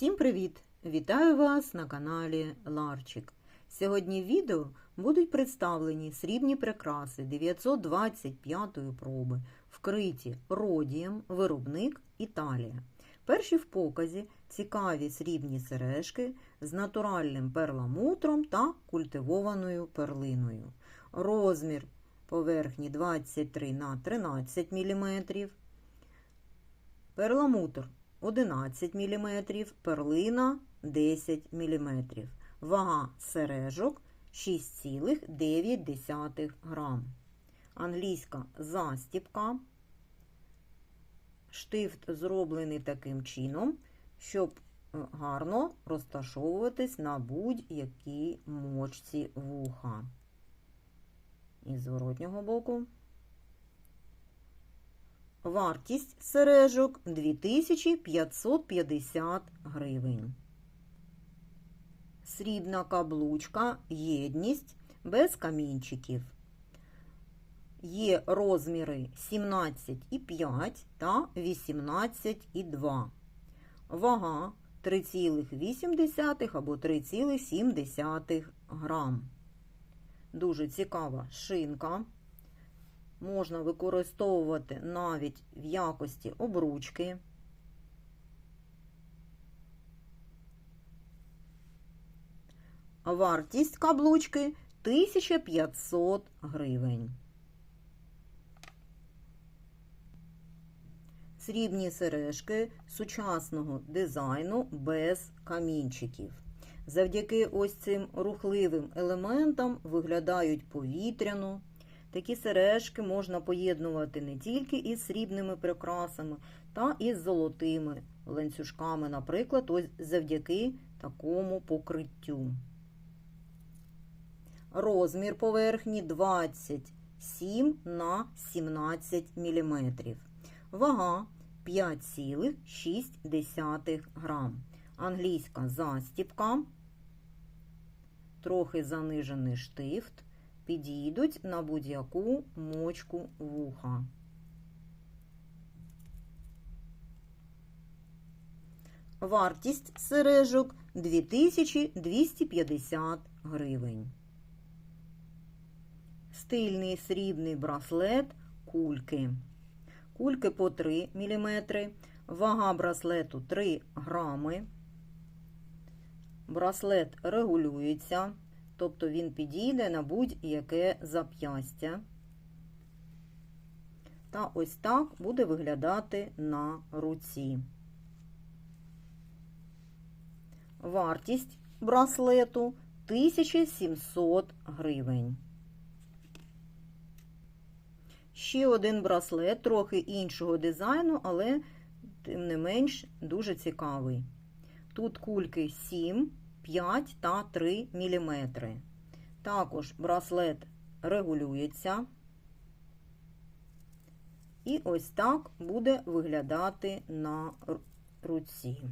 Всім привіт! Вітаю вас на каналі Ларчик. Сьогодні в відео будуть представлені срібні прикраси 925 проби, вкриті родієм, виробник Італія. Перші в показі цікаві срібні сережки з натуральним перламутром та культивованою перлиною. Розмір поверхні 23 на 13 мм. Перламутр 11 мм, перлина 10 мм. Вага сережок 6,9 грам. Англійська застіпка. Штифт зроблений таким чином, щоб е, гарно розташовуватись на будь-якій мочці вуха. І зворотнього боку. Вартість сережок 2550 гривень. Срібна каблучка єдність без камінчиків. Є розміри 17,5 та 18,2. Вага 3,8 або 3,7 грам. Дуже цікава шинка можна використовувати навіть в якості обручки. Вартість каблучки 1500 гривень. Срібні сережки сучасного дизайну без камінчиків. Завдяки ось цим рухливим елементам виглядають повітряно. Такі сережки можна поєднувати не тільки із срібними прикрасами, та і з золотими ланцюжками, наприклад, ось завдяки такому покриттю. Розмір поверхні 27 на 17 мм. Вага 5,6 грам. Англійська застіпка, трохи занижений штифт підійдуть на будь-яку мочку вуха. Вартість сережок 2250 гривень. Стильний срібний браслет кульки. Кульки по 3 мм. Вага браслету 3 грами. Браслет регулюється тобто він підійде на будь-яке зап'ястя. Та ось так буде виглядати на руці. Вартість браслету 1700 гривень. Ще один браслет, трохи іншого дизайну, але, тим не менш, дуже цікавий. Тут кульки 7 5 та 3 мм. Також браслет регулюється. І ось так буде виглядати на руці.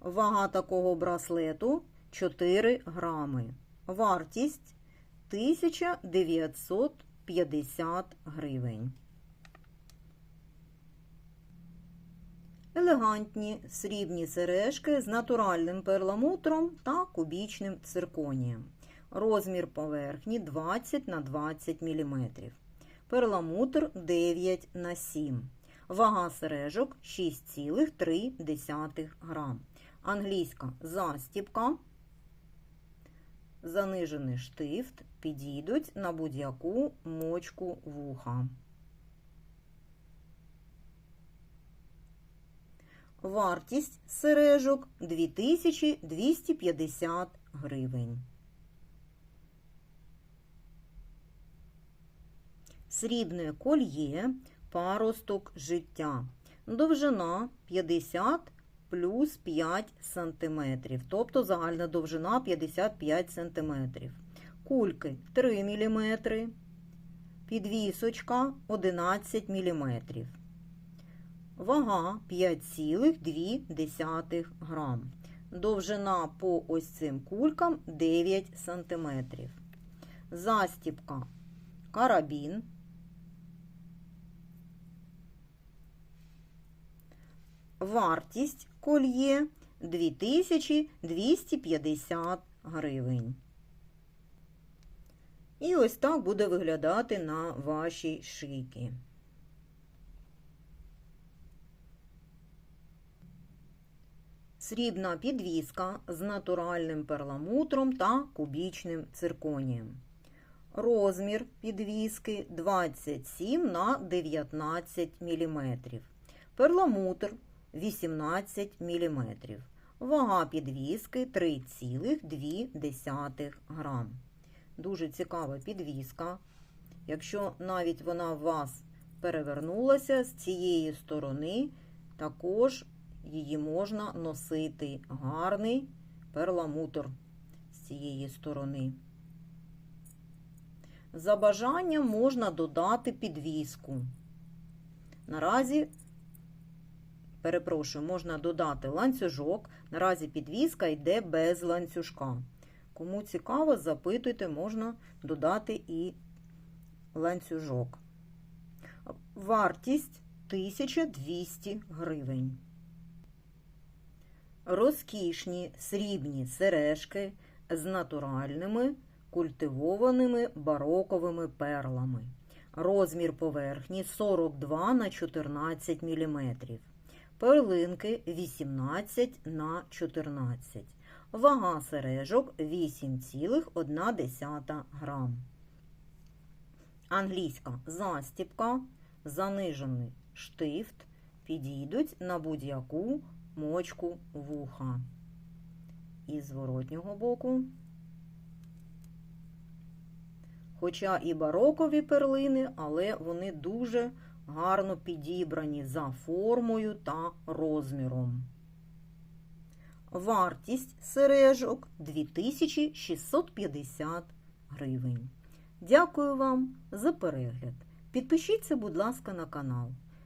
Вага такого браслету 4 грами. Вартість 1950 гривень. Елегантні срібні сережки з натуральним перламутром та кубічним цирконієм. Розмір поверхні 20 на 20 мм. Перламутр 9 на 7 Вага сережок 6,3 грам. Англійська застіпка. Занижений штифт підійдуть на будь-яку мочку вуха. Вартість сережок 2250 гривень. Срібне кольє, паросток життя. Довжина 50 плюс 5 см, тобто загальна довжина 55 см. Кульки 3 мм, підвісочка 11 мм. Вага 5,2 грам. Довжина по ось цим кулькам 9 см. Застіпка карабін. Вартість кольє 2250 гривень. І ось так буде виглядати на вашій шийці. Срібна підвіска з натуральним перламутром та кубічним цирконієм. Розмір підвіски 27 на 19 мм. Перламутр 18 мм. Вага підвіски 3,2 грам. Дуже цікава підвіска. Якщо навіть вона у вас перевернулася з цієї сторони, також її можна носити гарний перламутр з цієї сторони. За бажанням можна додати підвіску. Наразі, перепрошую, можна додати ланцюжок. Наразі підвіска йде без ланцюжка. Кому цікаво, запитуйте, можна додати і ланцюжок. Вартість 1200 гривень. Розкішні срібні сережки з натуральними культивованими бароковими перлами. Розмір поверхні 42 на 14 мм. Перлинки 18 на 14 Вага сережок 8,1 грам. Англійська застіпка, занижений штифт підійдуть на будь-яку мочку вуха. І зворотнього боку. Хоча і барокові перлини, але вони дуже гарно підібрані за формою та розміром. Вартість сережок 2650 гривень. Дякую вам за перегляд. Підпишіться, будь ласка, на канал.